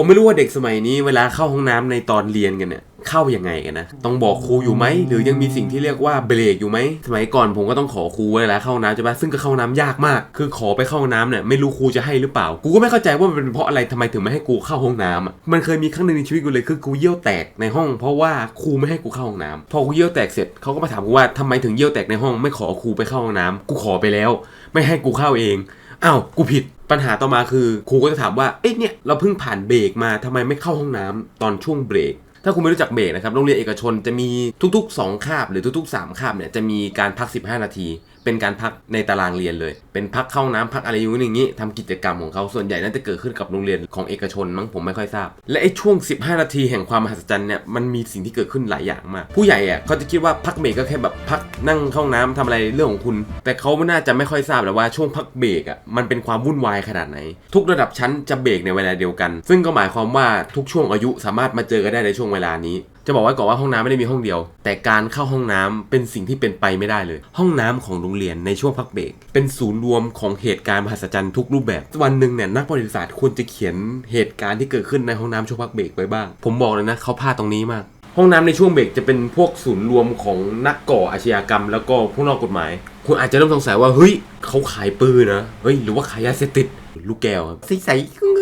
ผมไม่รู้ว่าเด็กสมัยนี้เวลาเข้าห้องน้ำในตอนเรียนกันเนี่ยเข้ายังไงกันนะ ต้องบอกครูอยู่ไหม หรือยังมีสิ่งที่เรียกว่าเบรกอยู่ไหม สมัยก่อนผมก็ต้องขอครูเวลาเข้าน้ำใช่ปะซึ่งก็เข้าห้องน้ำยากมาก คือขอไปเข้าน้ำเนี่ยไม่รู้ครูจะให้หรือเปล่า กูก็ไม่เข้าใจว่ามันเป็นเพราะอะไรทำไมถึงไม่ให้กูเข้าห้องน้ำอะมันเคยมีครั้งหนึ่งในชีวิตกูเลยคือกูเยี่ยวแตกในห้อง เพราะว่าครูไม่ให้กูเข้าห้องน้ำพอกูเยี่ยวแตกเสร็จเขาก็มาถามกูว่าทำไมถึงเยี่ยวแตกในห้อง ไม่ขอครูไปเข้าห้องน้ำกูขอไปแล้ว ไม่ให้กูเข้าเองอ้าวกูผิด ปัญหาต่อมาคือครูก็จะถามว่า เอ๊ะเนี่ยเราเพิ่งผ่านเบรกมาทำไมไม่เข้าห้องน้ำตอนช่วงเบรก ถ้าคุณไม่รู้จักเบรกนะครับ โรงเรียนเอกชนจะมีทุกๆ 2 คาบหรือทุกๆ 3 คาบเนี่ยจะมีการพัก 15 นาที เป็นการพักในตารางเรียนเลย เป็นพักเข้าน้ำพักอะไรอยู่อย่างนี้ทำกิจกรรมของเขาส่วนใหญ่น่าจะเกิดขึ้นกับโรงเรียนของเอกชนมั้งผมไม่ค่อยทราบ และไอ้ช่วง 15 นาทีแห่งความมหัศจรรย์เนี่ยมันมีสิ่งที่เกิดขึ้นหลายอย่างมาก ผู้ใหญ่อะเขาจะคิดว่าพักเบรกก็แค่แบบพักนั่งเข้าห้องน้ำทำอะไรเรื่องของคุณ แต่เขาไม่น่าจะไม่ค่อยทราบเลยว่าช่วงพักเบรกอะมันเป็นความวุ่นวายขนาดไหน ทุกระดับชั้นจะเบรกในเวลาเดียวกัน ซึ่งก็หมายความว่าทุกช่วงอายุสามารถมาเจอกันได้ในช่วงเวลานี้ จะบอกไว้ก่อนว่าห้องน้ำไม่ได้มีห้องเดียว แต่การเข้าห้องน้ำเป็นสิ่งที่เป็นไปไม่ได้เลย ห้องน้ำของโรงเรียนในช่วงพักเบรกเป็นศูนย์รวมของเหตุการณ์มหัศจรรย์ทุกรูปแบบ วันหนึ่งเนี่ยนักประวัติศาสตร์ควรจะเขียนเหตุการณ์ที่เกิดขึ้นในห้องน้ำช่วงพักเบรกไว้บ้าง ผมบอกเลยนะเขาพลาดตรงนี้มากห้องน้ำในช่วงเบรกจะเป็นพวกศูนย์รวมของนักก่ออาชญากรรม แล้วก็ผู้นอกกฎหมาย คุณอาจจะเริ่มสงสัยว่าเฮ้ยเขาขายปืนนะเฮ้ยหรือว่าขายยาเสพติดลูกแก้วครับใสๆ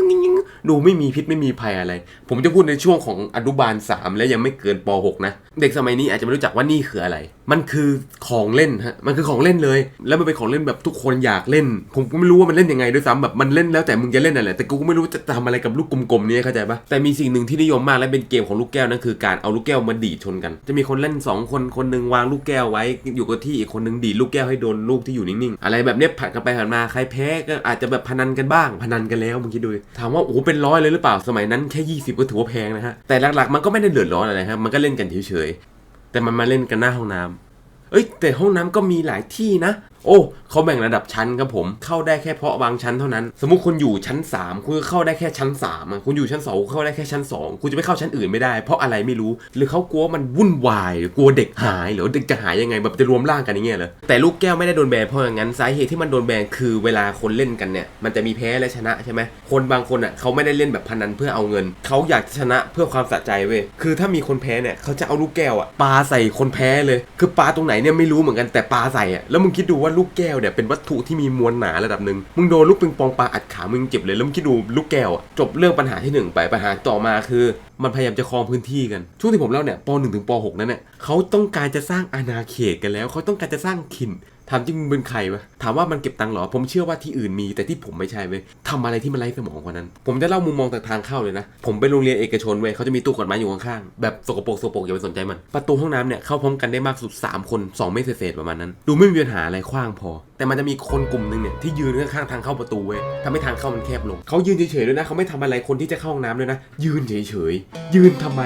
ดูไม่มีพิษไม่มีภัยอะไร ผมจะพูดในช่วงของอนุบาล 3 และยังไม่เกินป .6 นะ เด็กสมัยนี้อาจจะไม่รู้จักว่านี่คืออะไร มันคือของเล่นฮะ มันคือของเล่นเลย แล้วมันเป็นของเล่นแบบทุกคนอยากเล่น ผมก็ไม่รู้ว่ามันเล่นยังไงด้วยซ้ำแบบมันเล่นแล้วแต่มึงจะเล่นอะไรแต่กูก็ไม่รู้จะทำอะไรกับลูกกลมๆนี้เข้าใจปะแต่มีสิ่งหนึ่งที่นิยมมากและเป็นเกมของลูกแก้วนั่นคือการเอาลูกแก้วมาดีดชนกัน จะมีคนเล่นสองคนคนหนึงวางลูกแก้วไว้ อยู่กับที่อีกคนหนึงดีดลูกแก้วให้โดนลูกที่อยู่นิ่งๆ อะไรแบบเนี้ยผัดกันไปผัดมาใครแพ้ก็อาจจะแบบพนันกันบ้างพนันกันแล้วมึงคิดดูถามว่าโอ้เป็นร้อยเลยหรือเปล่าสมัยนั้นแค่ 20 ก็ถือว่าแพงนะฮะแต่หลักๆมันก็ไม่ได้เดือดร้อนอะไรครับมันก็เล่นกันเฉยๆ แต่มันมาเล่นกันหน้าห้องน้ำเอ้ยแต่ห้องน้ำก็มีหลายที่นะโอ้เขาแบ่งระดับชั้นครับผมเข้าได้แค่เพาะบางชั้นเท่านั้น สมมุติคุณอยู่ชั้น 3 คุณก็เข้าได้แค่ชั้น3อะคุณอยู่ชั้น2เข้าได้แค่ชั้น 2 คุณจะไม่เข้าชั้นอื่นไม่ได้ เพราะอะไรไม่รู้ หรือเขากลัวมันวุ่นวายหรือกลัวเด็กหายหรือเด็กจะหายยังไงแบบจะรวมร่างกันอย่างเงี้ยเหรอแต่ลูกแก้วไม่ได้โดนแบนเพราะอย่างนั้นสาเหตุที่มันโดนแบนคือเวลาคนเล่นกันเนี่ยมันจะมีแพ้และชนะใช่ไหมคนบางคนอะเขาไม่ได้เล่นแบบพนันเพื่อเอาเงินเขาอยากจะชนะเพื่อความสะใจเว้ยคือถ้ามีคนแพ้เนี่ยเขาจะเอาลูกแก้วอะปาใส่คนแพ้เลย คือปาตรงไหนเนี่ยไม่รู้เหมือนกันแต่ปาใส่อะแล้วมึงคิดดูว่าลูกแก้วเนี่ยเป็นวัตถุที่มีมวลหนาระดับหนึ่งมึงโดนลูกปิงปองปาอัดขามึงเจ็บเลยแล้วมึงคิดดูลูกแก้วจบเรื่องปัญหาที่หนึ่งไปปัญหาต่อมาคือ มันพยายามจะครองพื้นที่กัน ช่วงที่ผมเล่าเนี่ยป .1 ถึงป .6 นั้นเนี่ยเขาต้องการจะสร้างอาณาเขตกันแล้ว เขาต้องการจะสร้างถิ่นถามจริงมึงเป็นใครวะถามว่ามันเก็บตังค์หรอ ผมเชื่อว่าที่อื่นมีแต่ที่ผมไม่ใช่เว้ยทำอะไรที่มันไร้สมองกว่านั้น ผมจะเล่ามุมมองจากทางเข้าเลยนะ ผมไปโรงเรียนเอกชนเว้ยเขาจะมีตู้กฎหมายอยู่ข้างๆ แบบสกปรกสกปรกอย่าไปสนใจมัน ประตูห้องน้ำเนี่ยเข้าพร้อมกันได้มากสุด 3 คน 2 เมตรเศษประมาณนั้น ดูไม่มีปัญหาอะไรขว้างพอแต่มันจะมีคนกลุ่มหนึ่งเนี่ยที่ยืนข้างทางเข้าประตูเว้ยทำให้ทางเข้ามันแคบลงเขายืนเฉยๆด้วยนะเขาไม่ทำอะไรคนที่จะเข้าห้องน้ำเลยนะ ยืนเฉยๆ ยืนทำไม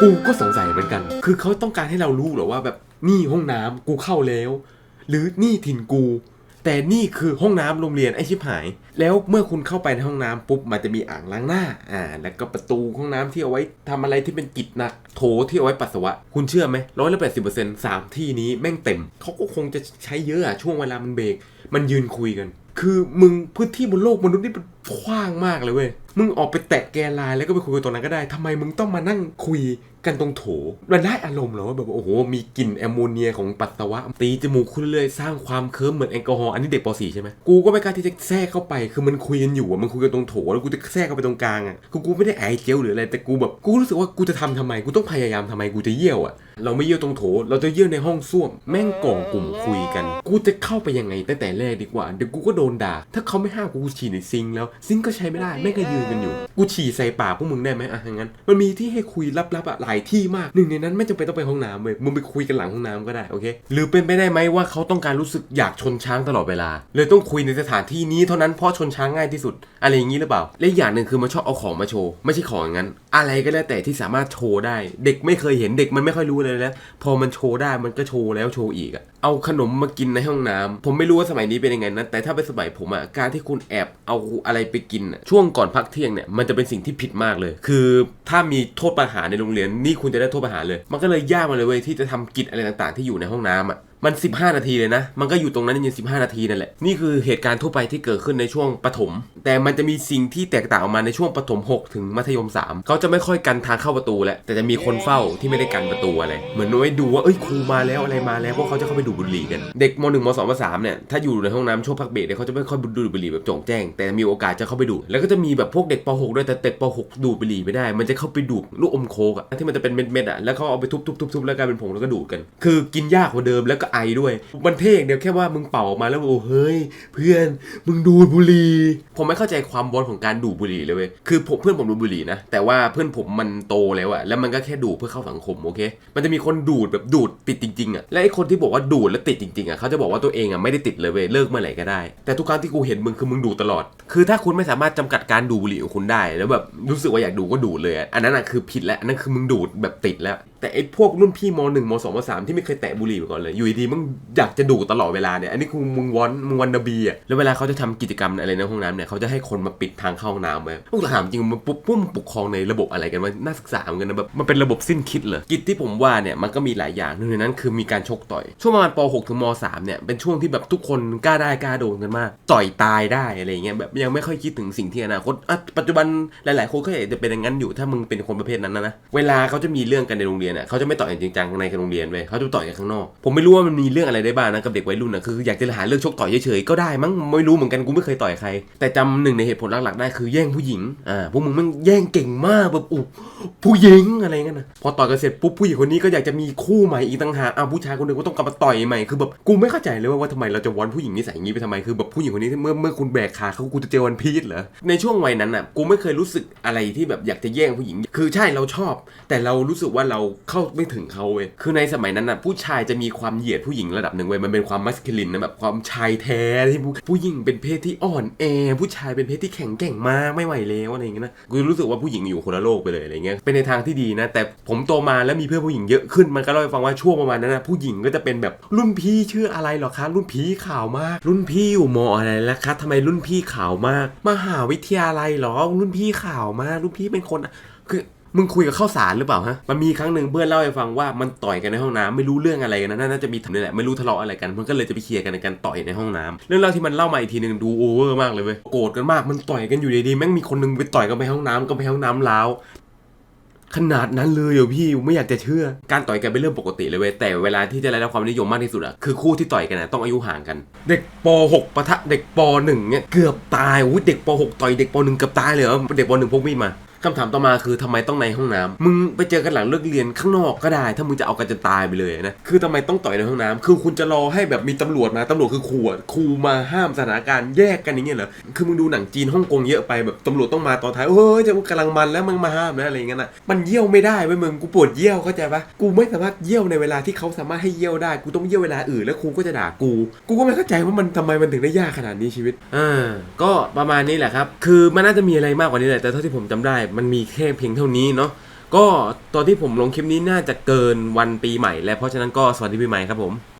กูก็สงสัยเหมือนกัน คือเขาต้องการให้เรารู้หรอว่าแบบนี่ห้องน้ำกูเข้าแล้ว หรือนี่ถิ่นกู แต่นี่คือห้องน้ำโรงเรียนไอชิบหาย แล้วเมื่อคุณเข้าไปในห้องน้ำปุ๊บมันจะมีอ่างล้างหน้าอ่าแล้วก็ประตูห้องน้ำที่เอาไว้ทำอะไรที่เป็นกิจหนัก โถที่เอาไว้ปัสสาวะ คุณเชื่อไหมร้อยละแปดสิบเปอร์เซ็นต์สามที่นี้แม่งเต็มเขาก็คงจะใช้เยอะอะช่วงเวลามันเบรกมันยืนคุยกัน คือมึงพื้นที่บนโลกมนุษย์นี่มันกว้างมากเลยเว้ยมึงออกไปแตะแกนลน์แล้วก็ไปคุยกันตรงนั้นก็ได้ทำไมมึงต้องมานั่งคุย กันตรงโถมันได้อารมณ์เหรอว่าแบบโอ้โหมีกลิ่นแอมโมเนียของปัสสาวะ ตีจมูกคุณเลยสร้างความเคิร์มเหมือนแอลกอฮอล์อันนี้เด็กป .4 ใช่ไหมกูก็ไม่กล้าที่จะแทรกเข้าไปคือมันคุยกันอยู่อะมันคุยกันตรงโถแล้วกูจะแทรกเข้าไปตรงกลางอะกูกูไม่ได้ไอเจลหรืออะไรแต่กูแบบกูรู้สึกว่ากูจะทำทำไมกูต้องพยายามทำไมกูจะเยี่ยวอะ เราไม่เยี่ยวตรงโถ เราจะเยี่ยวในห้องส้วม แม่งก่อกลุ่มคุยกัน กูจะเข้าไปยังไงตั้งแต่แรกดีกว่า เดี๋ยวกูก็โดนด่า ถ้าเขาไม่ห้ามกูกูฉี่ในซิงค์แล้ว ซิงค์ก็ใช้ไม่ได้ แม่งก็ยืนกันอยู่ กูฉี่ใส่ปากพวกมึงได้ไหมอะอย่างนั้น มันมีที่ให้คุยลับๆอะหลายที่มาก หนึ่งในนั้นไม่จำเป็นต้องไปห้องน้ำเว้ย มึงไปคุยกันหลังห้องน้ำก็ได้ โอเค หรือเป็นไปได้ไหมว่าเขาต้องการรู้สึกอยากชนช้างตลอดเวลา เลยต้องคุยในสถานที่นี้เท่านั้นเพราะชนช้างง่ายที่สุด อะไรอย่างนี้หรือเปล่า และอีกอย่างหนึ่งคือมันชอบเอาของมาโชว์ ไม่ใช่ของอย่างนั้น อะไรก็แล้วแต่ที่สามารถโชว์ได้ เด็กไม่เคยเห็นเด็กมันไม่ค่อยรู้เลยแล้ว พอมันโชว์ได้มันก็โชว์แล้วโชว์อีกอะเอาขนมมากินในห้องน้ำผมไม่รู้ว่าสมัยนี้เป็นยังไงนะ แต่ถ้าเป็นสมัยผมอะการที่คุณแอบเอาอะไรไปกินช่วงก่อนพักเที่ยงเนี่ยมันจะเป็นสิ่งที่ผิดมากเลย คือถ้ามีโทษประหารในโรงเรียนนี่คุณจะได้โทษประหารเลย มันก็เลยยากมาเลยเว้ยที่จะทำกิจอะไรต่างๆ ที่อยู่ในห้องน้ำอะ มัน 15 นาทีเลยนะ มันก็อยู่ตรงนั้นจริงๆ15นาทีนั่นแหละ นี่คือเหตุการณ์ทั่วไปที่เกิดขึ้นในช่วงประถมแต่มันจะมีสิ่งที่แตกต่างออกมาในช่วงประถม6 ถึงมัธยม 3 เขาจะไม่ค่อยกันทางเข้าประตูแล้วแต่จะมีคนเฝ้าที่ไม่ได้กันประตูอะไร เหมือนไว้ดูว่า เอ้ยครูมาแล้วอะไรมาแล้ว พวกเขาจะเข้าไปดูบุหรี่กัน เด็กม .1 ม 2 ม 3 เนี่ย ถ้าอยู่ในห้องน้ำช่วงพักเบรกเนี่ยเขาจะไม่ค่อยดูดบุหรี่แบบจงแจ้ง แต่มีโอกาสจะเข้าไปดู แล้วก็จะมีแบบพวกเด็กป .6 ด้วย แต่เด็กป .6 ดูบุหรี่ไม่ได้ มันจะเข้าไปดูลูกอมโคกอะที่มันจะเป็นเม็ดๆอะแล้วเขาเอาไปทุบๆๆๆแล้วกลายเป็นผงแล้วก็ดูดกัน คือกินยากกว่าเดิมแล้วก็ไอด้วย มันเท่อย่างเดียวแค่ว่ามึงเป่าออกมาแล้วโอ้เฮ้ย เพื่อนมึงดูดบุหรี่ผมไม่เข้าใจความบอลของการดูดบุหรี่เลยเว้ยคือผมเพื่อนผมดูดบุหรี่นะ แต่ว่าเพื่อนผมมันโตแล้วอะแล้วมันก็แค่ดูดเพื่อเข้าสังคมโอเค มันจะมีคนดูดแบบดูดติดจริงๆอะและไอ้คนที่บอกว่าดูดแล้วติดจริงๆอะเขาจะบอกว่าตัวเองอะไม่ได้ติดเลยเว้ยเลิกเมื่อไหร่ก็ได้ แต่ทุกครั้งที่กูเห็นมึงคือมึงดูดตลอด คือถ้าคุณไม่สามารถจำกัดการดูบุหรี่ของคุณได้ แล้วแบบรู้สึกว่าอยากดูก็ดูดเลยอะอันนั้นอะคือผิดแล้วอันนั้นคือมึงดูดแบบติดแล้วแต่ไอ้พวกรุ่นพี่มหนึ่งมสองมสามที่ไม่เคยแตะบุหรี่มาก่อนเลย อยู่ดีๆมึงอยากจะดูตลอดเวลาเนี่ย อันนี้คือมึงวอนมึงวันนบีอะ แล้วเวลาเขาจะทำกิจกรรมอะไรในห้องน้ำเนี่ยเขาจะให้คนมาปิดทางเข้าห้องน้ำไว้พวกถามจริงมันปุ๊บพวกมันปกครองในระบบอะไรกันวะน่าศึกษาเหมือนกันนะแบบมันเป็นระบบสิ้นคิดเลยกิจที่ผมว่าเนี่ยมันก็มีหลายอย่างหนึ่งในนั้นคือมีการชกต่อย ช่วงประมาณป .6 ถึงม .3 เนี่ยเป็นช่วงที่แบบทุกคนกล้าได้กล้าโดนกันมากต่อยตายได้อะไรเงี้ยแบบยังไม่ค่อยคิดถึงสิ่งที่อนาคตปัจจุบันหลาย ๆ คนก็อยากจะเป็นอย่างนั้นอยู่ถ้ามึงเป็นคนประเภทนั้นนะนะเวลาเขาจะมีเรื่องกันในโรงเรียนอะเขาจะไม่ต่อยกันจริงจังในโรงเรียนเว้ยเขาจะต่อยกันข้างนอก ผมไม่รู้ว่ามันมีเรื่องอะไรได้บ้างนะกับเด็กวัยรุ่นอะคืออยากจะหาเรื่องชกต่อยเฉยๆก็ได้มั้งไม่รู้เหมือนกันกูไม่เคยต่อยใคร แต่จำหนึ่งในเหตุผลหลักๆได้คือแย่งผู้หญิงอ่าพวกมึงมันแย่งเก่งมากแบบอุ๊ผู้หญิงอะไรเงี้ยนะพอต่อยกันเสร็จปุ๊บผู้หญิงคนนี้ก็อยากจะมีคู่ใหม่อีกต่างหากอ้าวผู้ชายคนหนึ่งก็ต้องกลับมาต่อยใหม่คือแบบกูไม่เข้าใจเลยว่าว่าทำไมเราจะวอนผู้หญิงนิสัยอย่างนี้ไปทำไมคือแบบผู้หญิงคนนี้เมื่อเมื่อคุณแบกขาเขากูจะเจอวันพีชเหรอในช่วงวัยนั้นอะกูไม่เคยรู้สึกอะไรที่แบบอยากจะแย่งผู้หญิง คือใช่เราชอบ แต่เรารู้สึกว่าเราเข้าไม่ถึงเขาเว้ยคือในสมัยนั้นอะผู้ชายจะมีความเหยียดผู้หญิงระดับหนึ่งเว้ยมันเป็นความมัสคิลินนะแบบความชายแท้ที่ผู้ผู้หญิงเป็นเพศที่อ่อนแอผู้ชายเป็นเพศที่แข็งแกร่งมากไม่ไหวแล้วอะไรอย่างเงี้ยนะกูรู้สึกว่าผู้หญิงอยู่คนละโลกไปเลยอะไรเงี้ยเป็นในทางที่ดีนะ แต่ผมโตมาแล้วมีเพื่อนผู้หญิงเยอะขึ้นมันก็เล่าให้ฟังว่าช่วงประมาณนั้นนะผู้หญิงก็จะเป็นแบบรุ่นพี่ชื่ออะไรหรอคะรุ่นพี่ข่าวมาก รุ่นพี่อยู่มอะไรแล้วคะทำไมรุ่นพี่ข่าวมากมหาวิทยาลัยหรอรุ่นพี่ข่าวมากรุ่นพี่เป็นคนคือ มึงคุยกับข้าวสารหรือเปล่าฮะ มันมีครั้งหนึ่งเพื่อนเล่าให้ฟังว่ามันต่อยกันในห้องน้ำไม่รู้เรื่องอะไรกันนะน่าจะมีถึงนี่แหละไม่รู้ทะเลาะอะไรกัน มันก็เลยจะไปเคลียร์กันในการต่อยในห้องน้ำเรื่องเล่าที่มันเล่ามาอีกทีหนึ่งดูโอเวอร์มากเลยเว้ย โกรธกันมาก มันต่อยกันอยู่ดีๆแม่งมีคนหนึงไปต่อยกันไปห้องน้ำก็ไปห้องน้ำล้าวขนาดนั้นเลยเหรอพี่ไม่อยากจะเชื่อ การต่อยกันเป็นเรื่องปกติเลยเว้ยแต่เวลาที่จะได้รับความนิยมมากที่สุดอะคือคู่ที่ต่อยกันอะต้องอายุห่างกัน เด็กป .6 ปะทะเด็กป .1 เนี่ยเกือบตายอุ้ยเด็กป .6 ต่อยเด็กป .1 เกือบตายเลยเหรอเด็กป .1 พกมีดมา คำถามต่อมาคือทำไมต้องในห้องน้ำมึงไปเจอกันหลังเลิกเรียนข้างนอกก็ได้ ถ้ามึงจะเอากันจนตายไปเลยนะ คือทำไมต้องต่อยในห้องน้ำคือคุณจะรอให้แบบมีตำรวจมาตำรวจคือครูอะครูมาห้ามสถานการณ์แยกกันอย่างเงี้ยเหรอ คือมึงดูหนังจีนฮ่องกงเยอะไปแบบตำรวจต้องมาตอนท้ายเฮ้ยจะกำลังมันแล้วมึงมาห้ามนะอะไรอย่างเงี้ยนะมันเยี่ยวไม่ได้เว้ยมึงกูปวดเยี่ยวเข้าใจปะกูไม่สามารถเยี่ยวในเวลาที่เขาสามารถให้เยี่ยวได้ กูต้องเยี่ยวเวลาอื่นแล้วครูก็จะด่ากู กูก็ไม่เข้าใจว่ามันทำไมมันถึงได้ยากขนาดนี้ชีวิตอ่าก็ประมาณนี้แหละครับ คือมันน่าจะมีอะไรมากกว่านี้แหละแต่เท่าที่ผมจำได้มันมีแค่เพียงเท่านี้เนาะก็ตอนที่ผมลงคลิปนี้น่าจะเกินวันปีใหม่แล้วเพราะฉะนั้นก็สวัสดีปีใหม่ครับผม